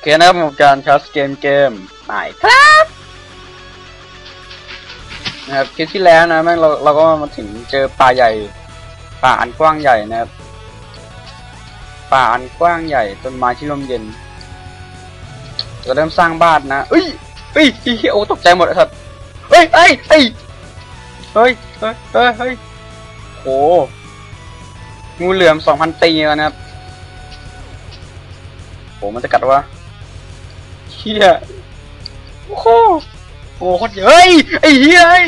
เคนะครับผมการคัสเกมเกมใหม่ครับนะครับคลิปที่แล้วนะแม่งเราเราก็มาถึงเจอป่าใหญ่ ป่าอันกว้างใหญ่นะครับ ป่าอันกว้างใหญ่ต้นไม้ที่ร่มเย็นจะเริ่มสร้างบ้านนะเอ้ยเอ้ยเฮ้ยโอ้ตกใจหมดไอ้สัตว์เฮ้ยเฮ้ยเฮ้ยเฮ้ยเฮ้ยเฮ้ยเฮ้ยโหงูเหลือมสองพันตีแล้วนะครับโหมันจะกัดวะ เฮียโอ้โหโอ้โหคตรเยอะเฮ้ยไอ้เฮียเฮ้ย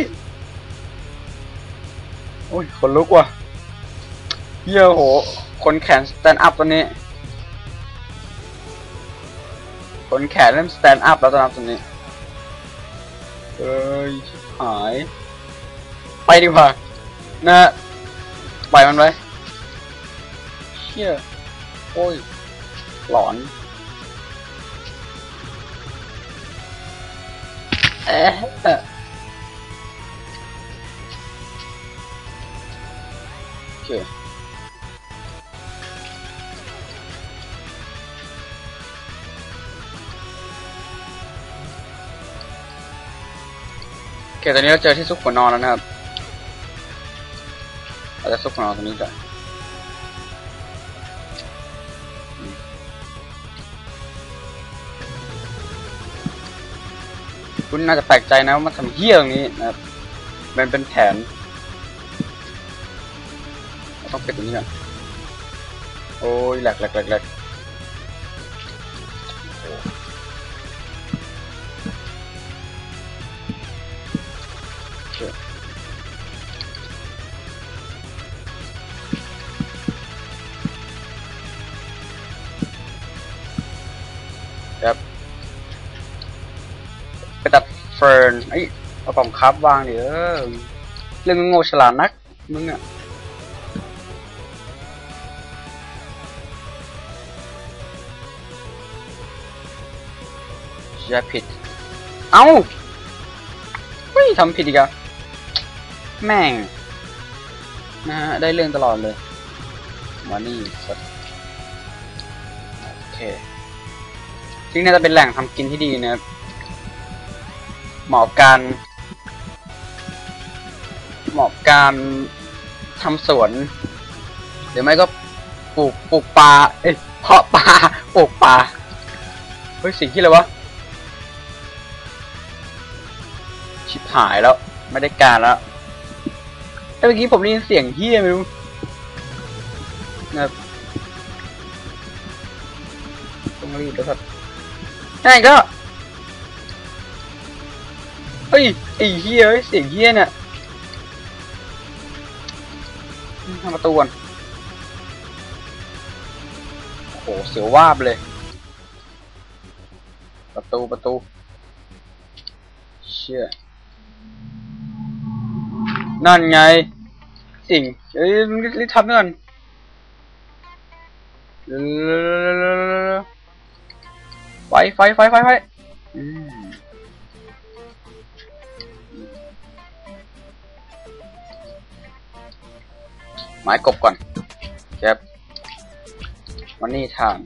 โอ้ยคนลุกว่ะเฮียโหคนแขนสแตนด์อัพตัวนี้คนแขนเริ่มสแตนด์อัพแล้วตอนนี้ตัวนี้เอ้ยหาย ไปดีกว่านะปล่อยมันไว้เชี่ยโอ้ย หลอน โอเคโอเคตอนนี้เราเจอที่ซุกหัวนอนแล้วนะครับ เราจะซุกหัวนอนตรงนี้ก่อน คุณน่าจะแปลกใจนะว่ามันทำเหี้ยงนี้นะครับ มันเป็นแผนต้องปิดตรงนี้ก่อนโอ้ยแหลกแหลกแหลก เฟิร์นไอ้เอากล่องครับวางเดิเออเรื่องโง่ฉลาดนัก มึงอะเชียผิด เอ้าเฮ้ยทำผิดอีกอะแม่ง นะฮะ ได้เรื่องตลอดเลย มานี่สดโอเคที่น่าจะเป็นแหล่งทำกินที่ดีนะครับ เหมาะการเหมาะการทำสวนหรือไม่ก็ปลูกปลูกปลาเอ้ยเพาะปลาปลูกปลาเฮ้ยสิ่งที่อะไรวะชิบหายแล้ว ไม่ได้การแล้วแต่เมื่อกี้ผมได้ยินเสียงเฮียไม่รู้นะครับต้องรีบแล้วครับนั่นก็ ยไอ้เฮียเฮ้ยเสียงเฮียเนี่ยทำประตูก่อนโหเสียววาบเลย ประตูประตู เชี่ยนั่นไง สิ่งเอ้ยมึงรีบทำด้วยกันไฟไฟไฟไฟไฟอืม หมายกบก่อนเก็บวันนี้ทาน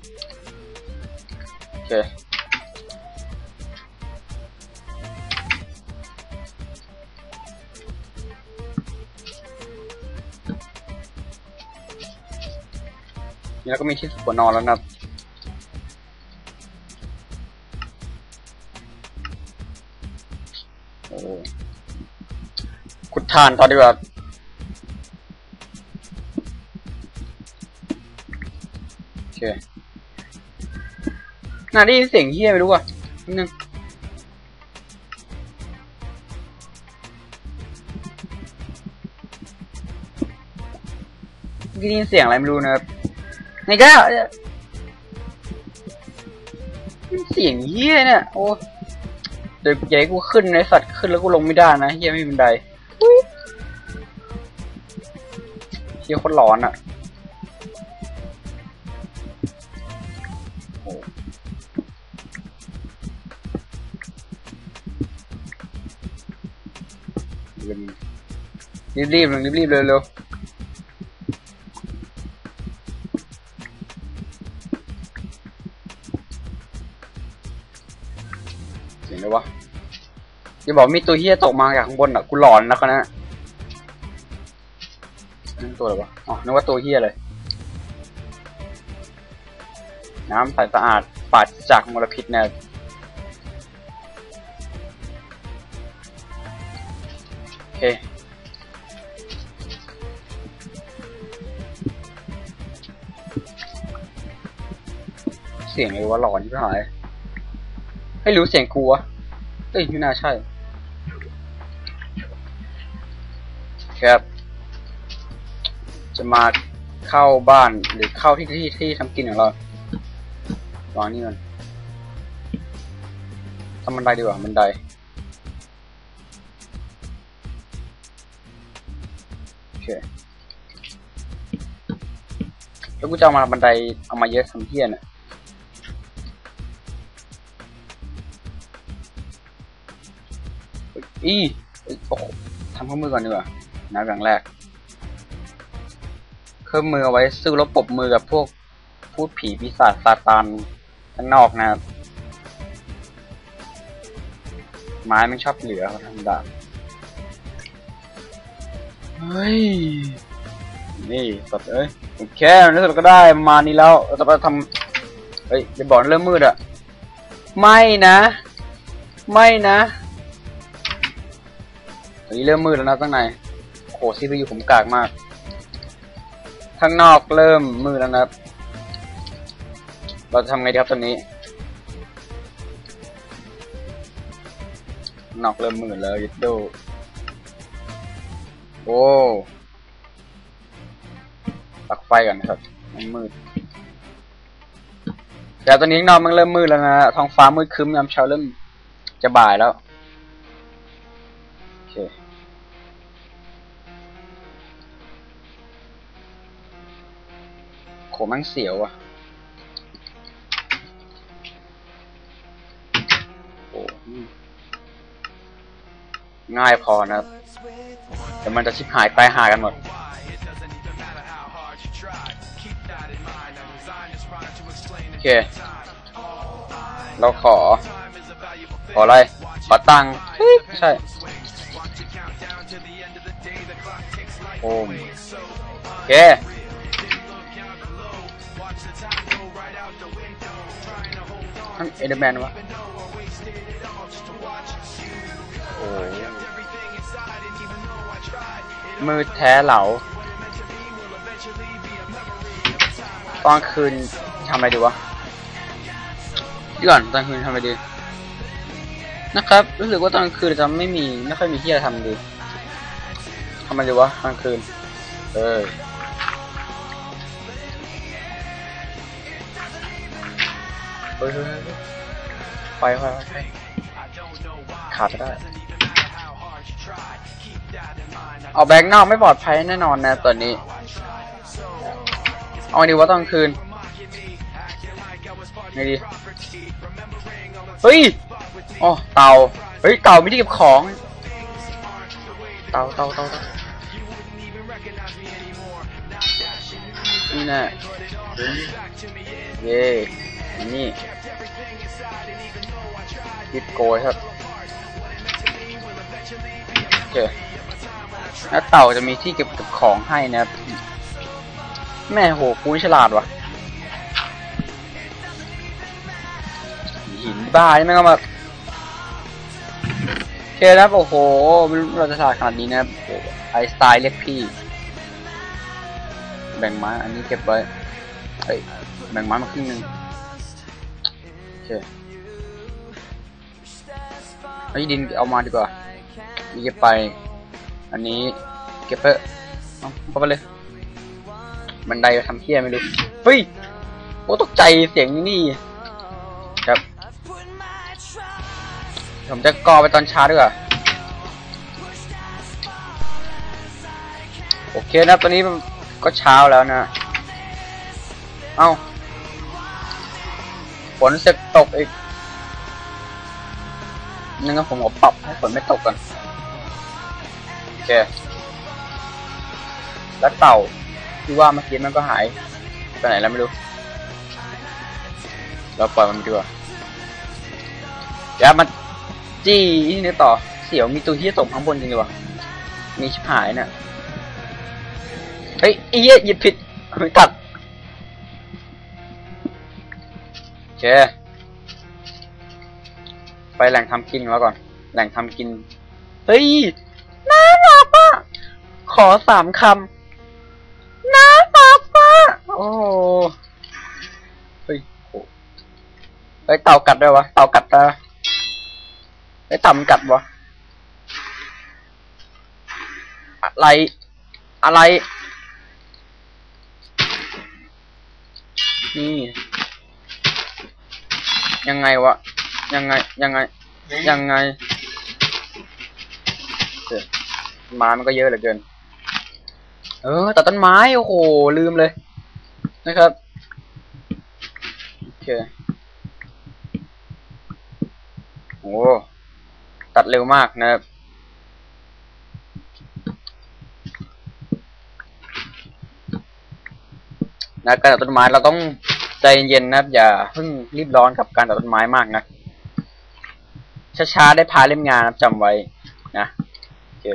โอเคนี่แล้วก็มีที่หัวนอนแล้วนะโอ้ขุดทานต่อดีกว่า น่าได้ยินเสียงเฮียไม่รู้อะนิดนึงได้ยินเสียงอะไรไม่รู้นะครับไหนก็เสียงเฮียเนี่ยโอ้เดี๋ยวใหญ่กูขึ้นในสัตว์ขึ้นแล้วกูลงไม่ได้นะเฮียไม่มีบันไดเฮียคนร้อนอะ รีบรีบรีบรีบเร็วเร็วเลยวะอย่าบอกมีตัวเฮียตกมาจากข้างบนอะกูหลอนแล้วนะนั่นตัวอะไรวะอ๋อนึกว่าตัวเฮียเลยน้ำใสสะอาดปราศจากมลพิษเนี่ยโอเค เสียงอะไรวะหลอนที่หายไม่รู้เสียงกูวเอ้ยไม่น่าใช่ ครับ จะมาเข้าบ้านหรือเข้าที่ที่ที่ทำกินของเราวางนี่มันทำบันไดดีกว่าบันไดโอเคแล้วกูจะเอามาบันไดเอามาเยอะทำเพี้ยนอะ อีโอ้ทำเครื่องมือก่อนดีกว่านะอย่างแรกเครื่องมือเอาไว้สู้รบปบมือกับพวกพูดผีปีศาจซาตานข้างนอกนะครับ ไม้ไม่ชอบเหลือเขาทำดาบเฮ้ย นี่สัตว์เอ้ยโอเคนี่สุดก็ได้มานี้แล้วเราจะไปทำเฮ้ยจะบอกเริ่มมืดอะไม่นะ ไม่นะ ตอนนี้เริ่มมืดแล้วนะข้างในโหซีพียูผมกากมาก ข้างนอกเริ่มมืดแล้วนะเราจะทำไงดีครับตอนนี้นอกเริ่มมืดแล้วยิดโดโอ้ตักไฟก่อนนะครับมันมืดแต่ตอนนี้ข้างนอกมันเริ่มมืดแล้วนะท้องฟ้ามืดครึ้มยามเช้าเริ่มจะบ่ายแล้ว เคโหแม่งเสียวอะโอ้ง่ายพอนะครับแต่มันจะชิบหายตายหากันหมดโอเค เราขอ ขออะไร ขอตังค์ใช่ โอ้มโอเคทั้งเอเดอร์แมนวะ โอ้มือแท้เหลาตอนคืนทำอะไรดีวะเดี๋ยวก่อนตอนคืนทำอะไรดี นะครับ รู้สึกว่าตอนคืนจะไม่มี ไม่ค่อยมีที่จะทำดี ทำอะไรดีวะตอนคืน เออเฮ้ยเฮ้ยเฮ้ยไฟไฟไฟขาดไปได้ เอาแบงค์นอกไม่ปลอดภัยแน่นอนนะตอนนี้ เอาดีว่าตอนคืนไงดี เฮ้ยอ๋อเต่า เฮ้ย เต่าไม่ได้เก็บของ เต่าเต่าเต่า นี่น่เย่อันนี่ยิดโกยครับ โอเคแล้วเต่าจะมีที่เก็บเก็บของให้นะครับ แม่โหกูนี่ฉลาดว่ะ หินบ้าใช่ไหมก็มาโอเคนะครับ โอ้โหม่รู้เราจะฉลาดขนาดนี้นะครับไอสไตล์เรียกพี่ แบ่งไม้อันนี้เก็บไว้เฮ้ยแบ่งไม้มาครึ่งหนึงโอเคไอ้ยดินเอามาดีกว่านี่เก็บไป อันนี้เก็บไปเอเข้าไปเลย บันไดทำเที่ยไม่รู้เฮ้ยโอ้ตกใจเสียงนี่ครับ ผมจะกอไปตอนเช้าด้วยว่าโอเคนะตอนนี้ ก็เช้าแล้วนะ เอ้าฝนเสร็จตกอีกนั่นก็ผมขอปรับให้ฝนไม่ตกกันโอเค แล้วเต่าที่ว่าเมื่อกี้มันก็หายไปไหนแล้วไม่รู้ เราปล่อยมันดีกว่าเดี๋ยวมันจี้นี่ต่อ เสียวมีตัวเฮียตกข้างบนจริงเลยวะมีชิบหายเนี่ย เฮ้ยไอ้เหี้ยหยิบผิดไม่ตัดโอเค ไปแหล่งทำกินแล้วก่อน แหล่งทำกิน เฮ้ย น่ารักอะ ขอสามคำ น่ารักอะ โอ้เฮ้ยโหเฮ้ยเต่ากัดด้วยวะ เต่ากัดได้ปะเฮ้ยต่ามันกัดวะ อะไร อะไร นี่ ยังไงวะ ยังไง ยังไง ยังไงเดี๋ยวไม้มันก็เยอะเหลือเกิน เออตัดต้นไม้ โอ้โห ลืมเลย นะครับ โอเค โอ้ ตัดเร็วมากนะครับ นะการตัดต้นไม้เราต้องใจเย็นๆนะครับ อย่าเพิ่งรีบร้อนกับการตัดต้นไม้มากนะช้าๆได้พาเล่มงานนะครับจำไว้นะโอเค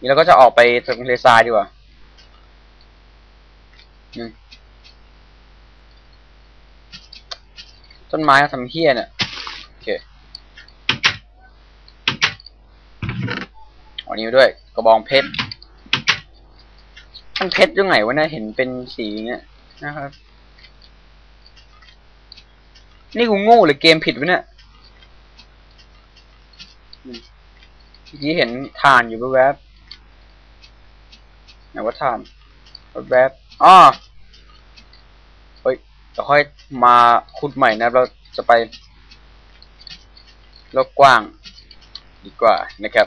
นี่เราก็จะออกไปทางทะเลทรายดีกว่าต้นไม้ทำเฮี้ยเนี่ยโอเคเอานิ้วด้วยกระบองเพชร มันเพชรยังไงวะเนี่ยเห็นเป็นสีเงี้ยนะครับ นี่กูโง่หรือเกมผิดวะเนี่ยอืมเมื่อกี้เห็นฐานอยู่แวบไหนว่าฐานแวบอ้อเฮ้ยจะค่อยมาขุดใหม่นะเราจะไปโลกกว้าง ดีกว่านะครับ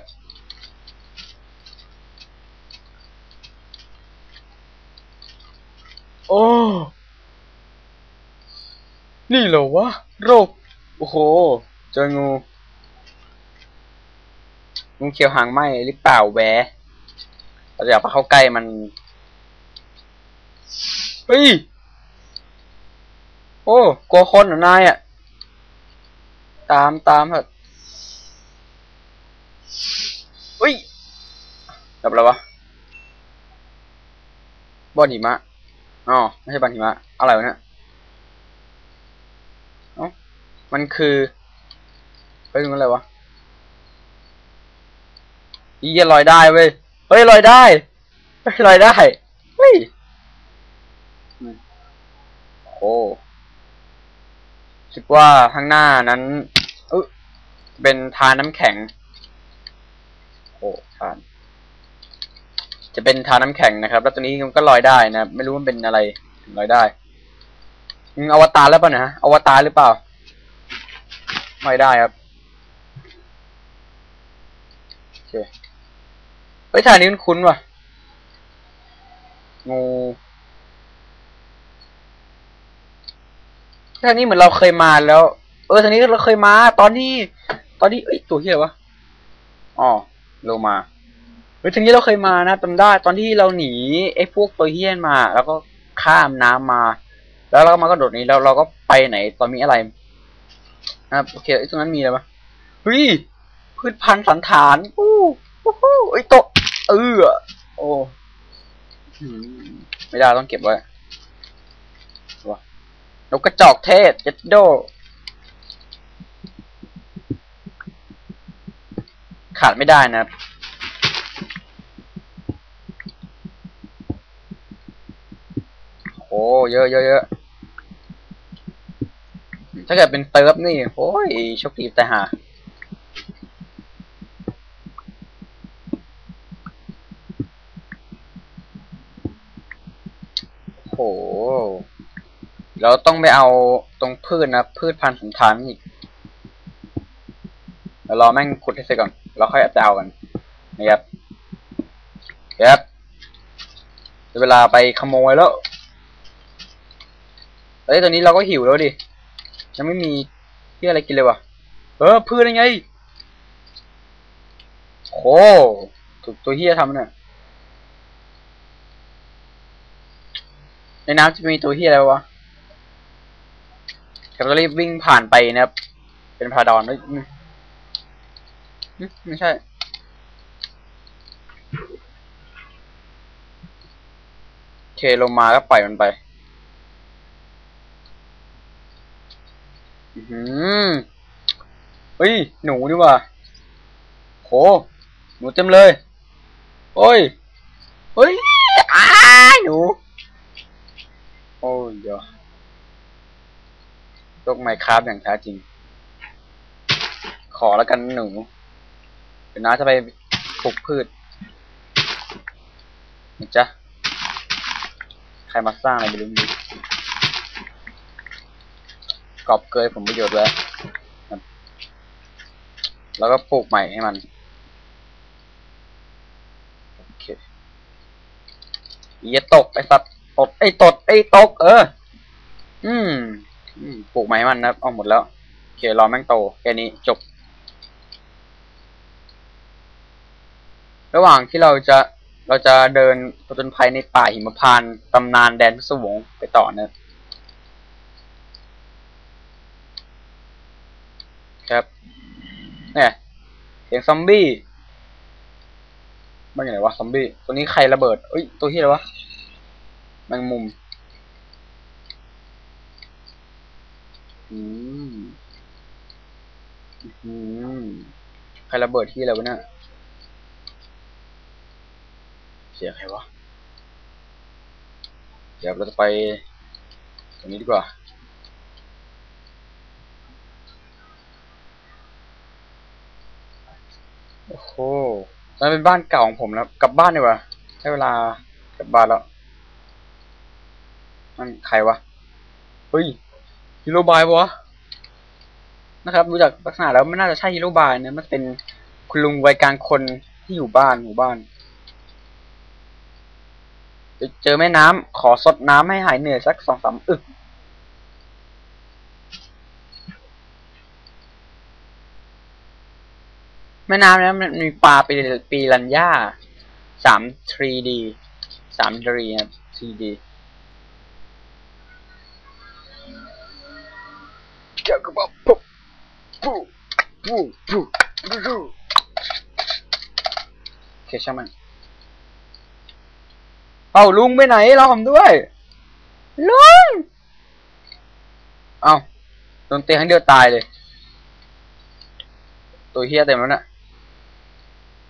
โอ้ นี่เหรอวะ โรค โอ้โห เจองู งูเขียวหางไหมหรือเปล่าแวะเราจะอยาไปเข้าใกล้มัน เฮ้ย โอ้กลัวคนเหรอนายอะตามตามเถอะเฮ้ยดับแล้ววะบอลหิมะ อ๋อไม่ใช่บอลหิมะอะไรวะเนี่ยเอ้ามันคือเฮ้ยมันอะไรวะอีเยลอยได้เว้ยเฮ้ยลอยได้เฮ้ยลอยได้เฮ้ยโอ้คิดว่าข้างหน้านั้นเออเป็นทานน้ำแข็งโอ้ทาน จะเป็นทานน้ำแข็งนะครับ แล้วตัวนี้มันก็ลอยได้นะ ไม่รู้มันเป็นอะไรถึงลอยได้มึงอวตารแล้วป่ะเนะอวตารหรือเปล่า ไม่ได้ครับโอเคเฮ้ยทางนี้มันคุ้นว่ะ งูทางนี้เหมือนเราเคยมาแล้ว เออทางนี้เราเคยมา ตอนที่ตอนที่เอ้ยตัวเฮียวะอ๋อโลมา เฮ้ยทางนี้เราเคยมานะจำได้ตอนที่เราหนีไอ้พวกตัวเฮี้ยนมา แล้วก็ข้ามน้ำมา แล้วเราก็มากระโดดนี้แล้วเราก็ไปไหนตอนมีอะไรนะครับโอเคไอ้ตรงนั้นมีอะไรปะเฮ้ยพืชพันธุ์สันฐานอู้อู้หูไอ้ตะเออโอ้หืมไม่ได้ต้องเก็บไว้วะนกกระจอกเทศเจ็ดโดขาดไม่ได้นะครับ โอ้เยอะเยอะเยอะถ้าเกิดเป็นเติร์ฟนี่ โอ้ยโชคดีแต่หาโหเราต้องไปเอาตรงพืชนะ พืชพันธุ์สันฐานอีกเดี๋ยวรอแม่งขุดให้เสร็จก่อน เราค่อยเอากันนะครับครับได้เวลาไปขโมยแล้ว เฮ้ยตอนนี้เราก็หิวแล้วดิ ยังไม่มีที่อะไรกินเลยวะเออพืชยังไงโหถูกตัวเฮียทำเนี่ยในน้ำจะมีตัวเฮียอะไรวะเราจะรีบวิ่งผ่านไปนะครับ เป็นพาดอนเฮ้ยอืมอืมไม่ใช่โอเคลงมาก็ปล่อยมันไป อือหือเฮ้ย หนูดีว่าโห หนูเต็มเลย โอ้ยเฮ้ยอ้าหนู โอ้ยเดี๋ยวโลกไมค์ครับอย่างแท้จริง ขอแล้วกันหนูเดี๋ยวน้าจะไปปลูกพืชนะจ๊ะ ใครมาสร้างอะไรไม่รู้ กอบเกยผมประโยชน์ไว้ครับแล้วก็ปลูกใหม่ให้มันโอเคอย่าตกไอ้สัตว์ตดไอ้ตดไอ้ตก เออ อืมปลูกใหม่ให้มันนะเอาหมดแล้วโอเครอแม่งโตแค่นี้จบ ระหว่างที่เราจะเราจะเดินผจญภัยในป่าหิมพานต์ตำนานแดนพิศวงไปต่อนะ ครับเนี่ยเสียงซอมบี้มันอยู่ไหนวะซอมบี้ตัวนี้ใครระเบิดเอ้ยตัวที่อะไรวะแมงมุมอืมอืมใครระเบิดที่อะไรวะเนี่ยเสียงใครวะเดี๋ยวเราจะไปตรงนี้ดีกว่า โอ้โหนั่นเป็นบ้านเก่าของผมแล้ว กลับบ้านดีกว่าใช้เวลากลับบ้านแล้วมันใครวะ เฮ้ยฮีโร่บายวะนะครับดูจากลักษณะแล้วไม่น่าจะใช่ฮีโร่บายนะมันเป็นคุณลุงวัยกลางคนที่อยู่บ้านหมู่บ้านเจอแม่น้ำขอสดน้ำให้หายเหนื่อยสักสองสามอึก แม่น้ำนั้นมันมีปลาปีปีรันย่าสาม 3D สาม D ครับ 3D เกี่ยวกับปุ๊บปุ๊บปุ๊บปุ๊บปุ๊บโอเคช่างมันเอาลุงไปไหนรอผมด้วย ลุง เอาโดนเตะครั้งเดียวตายเลย ตัวเฮียเต็มแล้วน่ะ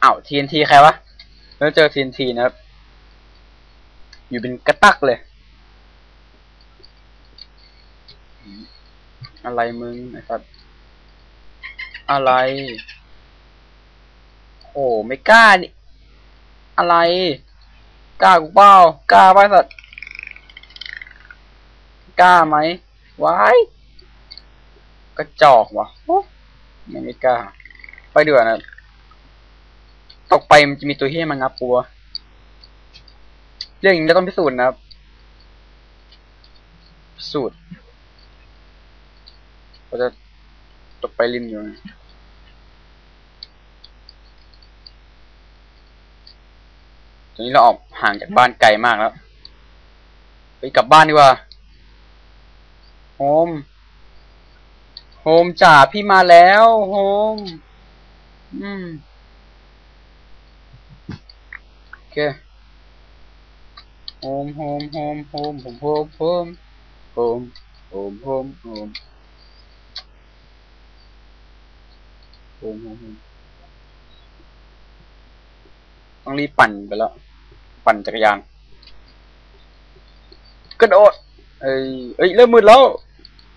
อาทีนทีใครวะ แล้วเจอทีนทีนะครับ อยู่เป็นกระตักเลย อะไรมึงไอ้สัตว์อะไร โอ้ไม่กล้านี่ อะไร กล้ากูเปล่ากล้าป่ะสัตว์ กล้าไหมว้ายกระจอกวะไม่ไม่กล้า ไปเดีกว่านะ ตกไปมันจะมีตัวเฮี้ยมางับปัว เรื่องนี้เราต้องพิสูจน์นะครับพิสูจน์เราจะตกไปริมอยู่นะตอนนี้เราออกห่างจากบ้านไกลมากแล้ว ไปกลับบ้านดีกว่าโฮมโฮมจ๋าพี่มาแล้วโฮม อืม โอ เคโฮมโฮมโฮมโฮมโฮมโฮมโฮมโฮมโฮมโฮมโฮมโฮมโฮมโฮมต้องรีบปั่นไปแล้ว ปั่นจักรยานกระโดดเอ้ยเอ้ยเริ่มมืดแล้ว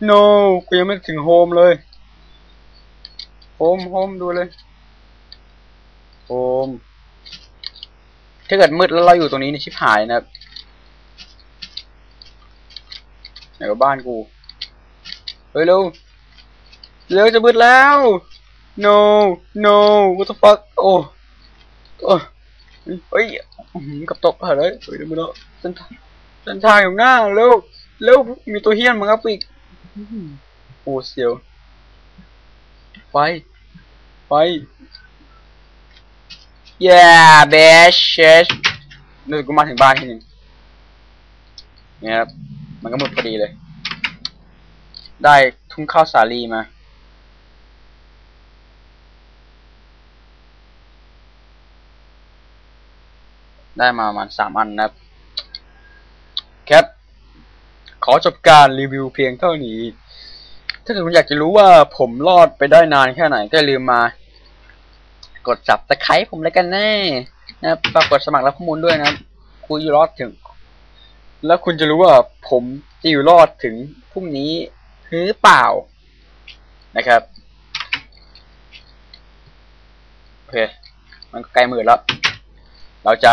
no กูยังไม่ถึงโฮมเลยโฮมโฮมดูเลยโฮม ถ้าเกิดมืดแล้วเราอยู่ตรงนี้นี่ชิบหายนะครับไหนว่าบ้านกู เฮ้ยเร็วเร็วจะมืดแล้ว no no what the fuck โอ้โอ้เฮ้ยกับตกหายเลยเฮ้ยเดี๋ยวมืดแล้วเส้นทางเส้นทางอยู่หน้าเร็วเร็วมีตัวเฮี้ยนมาครับอีกโอ้เสียว ไฟ ไฟ yeah bitch shit นึกกูมาถึงบ้านทีนึงเนี่ยครับ มันก็หมดพอดีเลย ได้ทุ่งข้าวสาลีมา ได้มาประมาณสามอันนะครับครับ ขอจบการรีวิวเพียงเท่านี้ ถ้าเกิดคุณอยากจะรู้ว่าผมรอดไปได้นานแค่ไหนก็ลืมมา กดจับตะไคร้ผมเลยกันแน่นะครับฝากกดสมัครรับข้อมูลด้วยนะครับคุณอยู่รอดถึง แล้วคุณจะรู้ว่าผมจะอยู่รอดถึงพรุ่งนี้หรือเปล่านะครับโอเคมันใกล้มืดแล้ว เราจะ